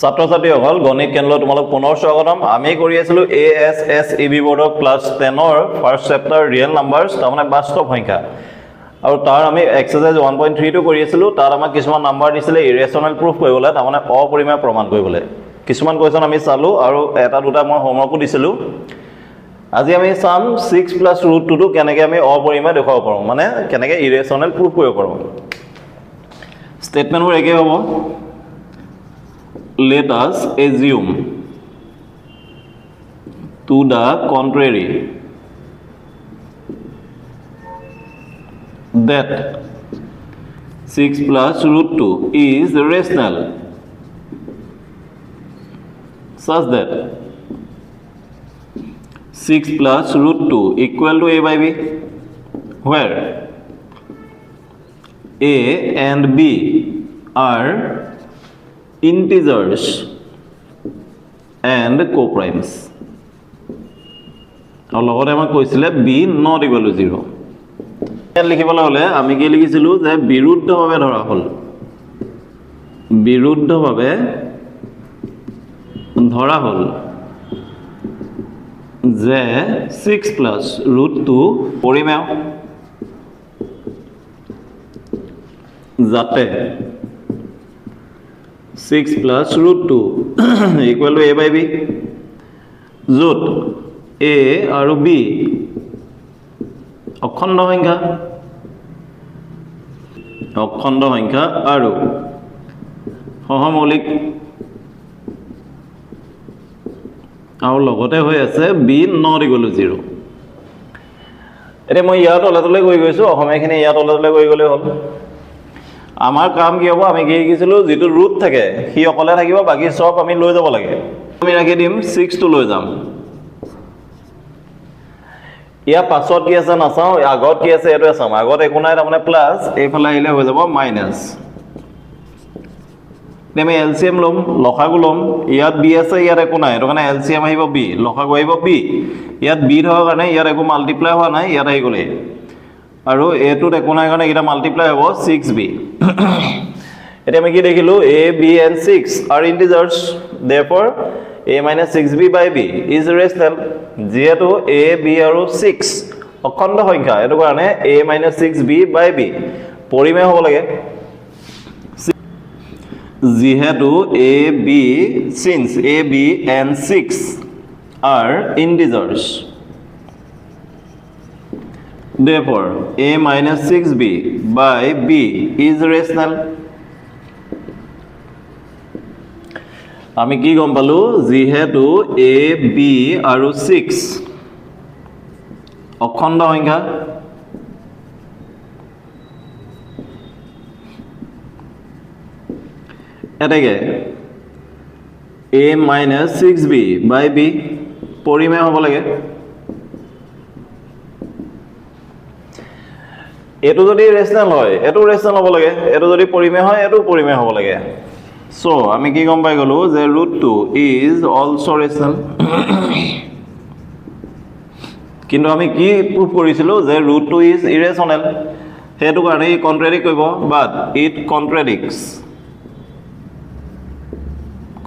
ছাত্ৰ ছাত্ৰীসকল গণিত কেন্দ্ৰ তোমালোক পুনৰ স্বাগতম। আমি কৰি আছিলোঁ A S S E B বৰ্ডৰ class ten first chapter real numbers তাৰমানে বাস্তৱ সংখ্যা। আৰু তাৰ আমি এক্সাৰচাইজ ওৱান পইণ্ট থ্ৰীটো কৰি আছিলোঁ তাত আমাক কিছুমান নাম্বাৰ দিছিলে ইৰেশ্যনেল প্ৰুফ কৰিবলৈ তাৰমানে অপৰিমেয় প্ৰমাণ কৰিবলৈ। কিছুমান কুৱেশ্যন আমি চালোঁ আৰু এটা দুটা মই হোমৱৰ্কো দিছিলোঁ। আজি আমি চাম ছিক্স প্লাছ ৰুট টুটো কেনেকৈ আমি অপৰিমেয় দেখুৱাব পাৰোঁ মানে কেনেকৈ ইৰেশ্যনেল প্ৰুফ কৰিব পাৰোঁ। ষ্টেটমেণ্টবোৰ একেই হ'ব। Let us assume to the contrary that 6 plus root 2 is rational such that 6 plus root 2 equal to a by b where a and b are integers and coprimes. আৰু লগতে আমাক কৈছিলে B not equal to zero' ইয়াত লিখিবলৈ হ'লে আমি কি লিখিছিলোঁ যে বিৰুদ্ধভাৱে ধৰা হ'ল। বিৰুদ্ধভাৱে ধৰা হ'ল যে ছিক্স প্লাছ ৰুট টু পৰিমেয়। যাতে six plus root two equal to A by B য'ত এ আৰু বি অখণ্ড সংখ্যা। অখণ্ড সংখ্যা আৰু সহমৌলিক। আৰু লগতে হৈ আছে B not equal to zero' এতিয়া মই ইয়াৰ তলে তলে গৈ গৈছোঁ অসমীয়াখিনি ইয়াৰ তলে তলে গৈ গ'লেই হ'ল। আমাৰ কাম কি হ'ব? আমি কি শিকিছিলোঁ যিটো ৰুট থাকে সি অকলে থাকিব বাকী চব আমি লৈ যাব লাগে। আমি ৰাখি দিম ছিক্সটো লৈ যাম। ইয়াৰ পাছত কি আছে নাচাওঁ? আগত কি আছে এইটোৱে চাম। আগত একো নাই তাৰমানে প্লাছ এইফালে আহিলে হৈ যাব মাইনাছ আমি এল চি এম ল'ম লসাগু ল'ম। ইয়াত বি আছে ইয়াত একো নাই। সেইটো কাৰণে এল চি এম আহিব বি লসাগু আহিব বি ইয়াত বি থকাৰ কাৰণে ইয়াত একো মাল্টিপ্লাই হোৱা নাই ইয়াত আহি গ'লেই। আৰু এইটোত একো নাই কাৰণে এইকেইটা মাল্টিপ্লাই হ'ব ছিক্স বি এতিয়া আমি কি দেখিলোঁ? A B and six are integers therefore A minus six B by B is rational যিহেতু এ বি আৰু ছিক্স অখণ্ড সংখ্যা সেইটো কাৰণে A minus six B by B পৰিমেয় হ'ব লাগে। যিহেতু A B since A B and six are integers Therefore, a minus 6b by b is rational. আমি কি গম পালো? যিহেতু এ বি আৰু ছিক্স অখণ্ড সংখ্যা। এতেকে A minus six B by B পৰিমেয় হ'ব লাগে। এইটো যদি ৰেচনেল হয়, এইটো ৰেচনেল হ'ব লাগে। এইটো যদি পৰিমেয় হয়, এইটো পৰিমেয় হ'ব লাগে। চ' আমি কি গম পাই গ'লোঁ যে root two is also' rational কিন্তু আমি কি প্ৰুভ কৰিছিলোঁ যে ৰুট টু ইজ ইৰেচনেল সেইটো কাৰণে ই কণ্ট্ৰেডিক্ট কৰিব। But it contradicts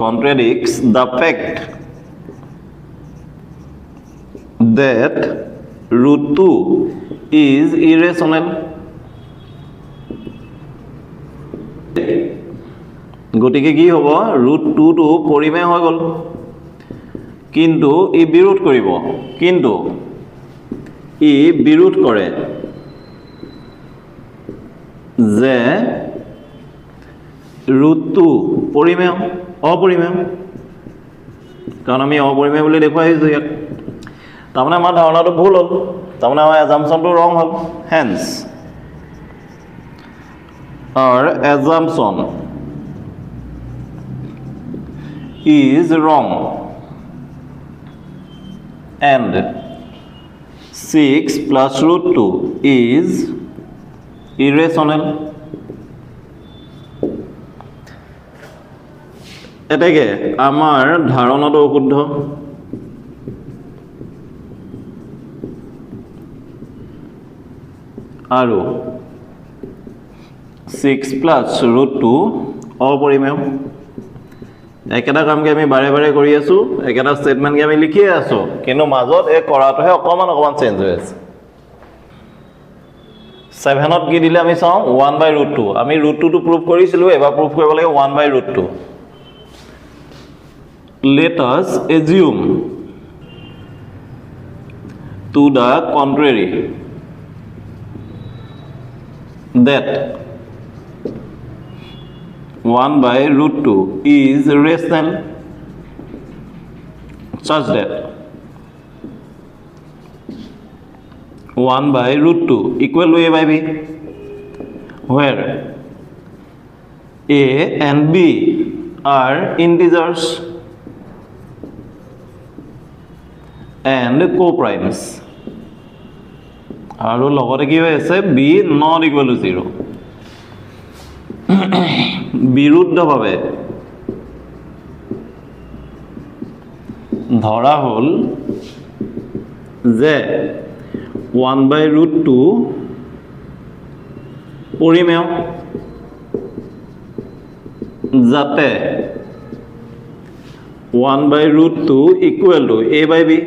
contradicts the fact that root 2 is irrational গতিকে কি হ'ব? ৰুট টুটো পৰিমেয় হৈ গ'ল। কিন্তু ই বিৰোধ কৰিব। কিন্তু ই বিৰোধ কৰে যে ৰুট টু পৰিমেয় অপৰিমেয়। কাৰণ আমি অপৰিমেয় বুলি দেখুৱাই আহিছোঁ ইয়াত তাৰমানে আমাৰ ধাৰণাটো ভুল হ'ল। তাৰমানে আমাৰ এজামশ্যনটো ৰং হ'ল। Hence our assumption is wrong. And 6 plus root 2 is irrational. এতেকে আমাৰ ধাৰণাটো অশুদ্ধ। আৰু ছিক্স প্লাছ ৰুট টু অপৰিমেয়। একেটা কামকে আমি বাৰে বাৰে কৰি আছোঁ একেটা ষ্টেটমেণ্টকে আমি লিখিয়ে আছোঁ কিন্তু মাজত এই কৰাটোহে অকণমান অকণমান চেঞ্জ হৈ আছে। ছেভেনত কি দিলে আমি চাওঁ ওৱান বাই ৰুট টু আমি ৰুট টুটো প্ৰুভ কৰিছিলোঁ এবাৰ প্ৰুভ কৰিব লাগে one by root two us assume to the contrary that 1 by root 2 is rational such that 1 by root 2 equal to a by b where a and b are integers and co-primes আৰু লগতে কি হৈ আছে B not equal to zero' বিৰুদ্ধভাৱে ধৰা হ'ল যে one by root two পৰিমেয় যাতে one by root two equal to A by B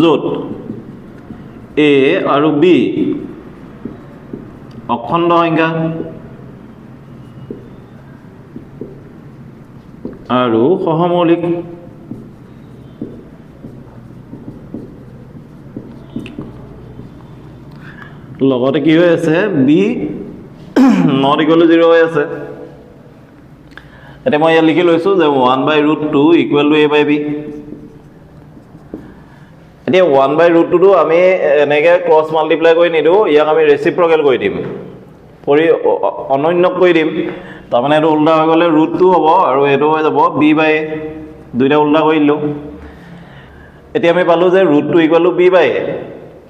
য'ত এ আৰু বি অখণ্ড সংখ্যা আৰু সহমৌলিক লগতে কি হৈ আছে? বি নট ইকুৱেল জিৰ' হৈ আছে। এতিয়া মই ইয়াত লিখি লৈছোঁ যে one by root two equal to A by B এতিয়া ওৱান বাই ৰুট টুটো আমি এনেকৈ ক্ৰছ মাল্টিপ্লাই কৰি নিদিওঁ ইয়াক আমি ৰেচিপ্ৰকেল কৰি দিম। পৰি অ- অ- অনন্যক কৰি দিম। তাৰমানে এইটো উল্টা হৈ গ'লে ৰুট টু হ'ব আৰু এইটো হৈ যাব বি বাই এ। দুইটা উল্টা কৰি দিলোঁ। এতিয়া আমি পালোঁ যে root two equal B by A.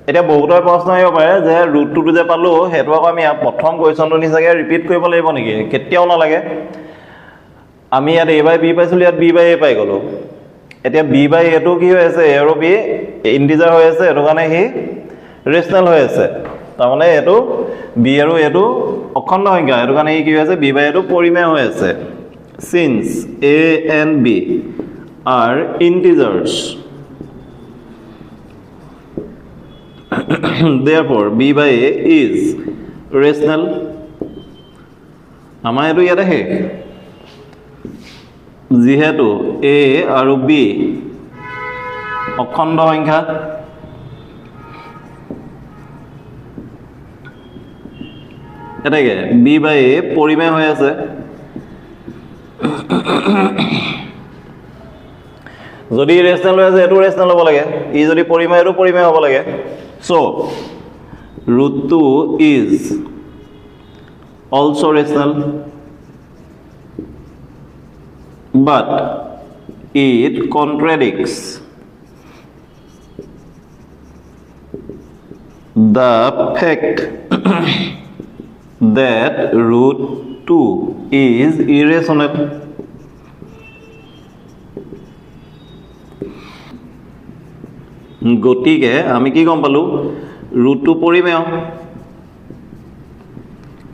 এতিয়া বহুতৰ প্ৰশ্ন আহিব পাৰে যে ৰুট টুটো যে পালোঁ সেইটো আকৌ আমি প্ৰথম কুৱেশ্যনটো নিচাকৈ ৰিপিট কৰিব লাগিব নেকি? কেতিয়াও নালাগে। আমি ইয়াত এ বাই বি পাইছিলোঁ ইয়াত বি বাই এ পাই গ'লোঁ। এতিয়া বি বাই এটো কি হৈ আছে? এ আৰু বি ইণ্টিজাৰ হৈ আছে সেইটো কাৰণে সি ৰেচনেল হৈ আছে। তাৰমানে এইটো বি আৰু এইটো অখণ্ড সংখ্যা। সেইটো কাৰণে সি কি হৈ আছে? বি বাই এটো পৰিমেয় হৈ আছে। Since A and B are integers therefore b by a is rational. আমাৰ এইটো ইয়াতে শেষ। যিহেতু এ আৰু বি অখণ্ড সংখ্যা। এনেকে বি বাই এ পৰিমেয় হৈ আছে? যদি ৰেচনেল হৈ আছে, এইটো ৰেচনেল হ'ব লাগে। ই যদি পৰিমেয় এইটো পৰিমেয় হ'ব লাগে। So' root two is also' rational but it contradicts the fact that root 2 is irrational. গতিকে আমি কি গম পালোঁ? ৰুটটো পৰিমেয়।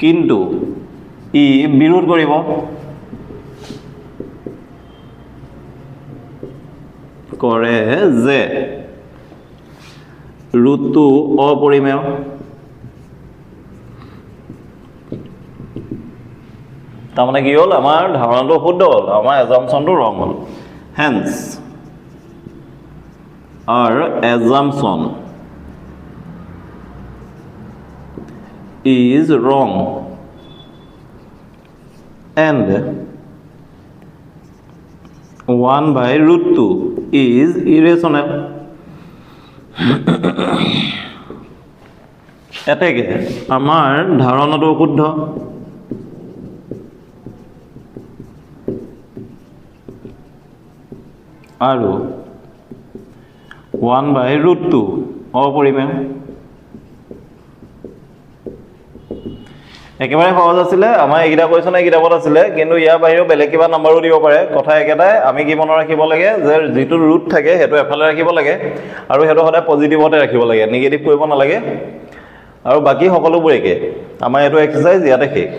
কিন্তু ই বিৰোধ কৰিব। কৰে যে ৰুটটো অপৰিমেয়। তাৰমানে কি হ'ল? আমাৰ ধাৰণাটো শুদ্ধ হ'ল, আমাৰ এজামচনটো ৰং হ'ল। Hence our assumption is wrong and 1 by root 2 is irrational. এতেকে আমাৰ ধাৰণাটো শুদ্ধ। আৰু ওৱান বাই ৰুট টু অপৰিমেয়। একেবাৰে সহজ আছিলে আমাৰ এইকেইটা কুৱেশ্যন কিতাপত আছিলে কিন্তু ইয়াৰ বাহিৰেও বেলেগ কিবা নাম্বাৰো দিব পাৰে। কথা একেটাই আমি কি মনত ৰাখিব লাগে যে যিটো ৰুট থাকে সেইটো এফালে ৰাখিব লাগে আৰু সেইটো সদায় পজিটিভতে ৰাখিব লাগে নিগেটিভ কৰিব নালাগে। আৰু বাকী সকলোবোৰ একে। আমাৰ এইটো এক্সাৰচাইজ ইয়াতে শেষ।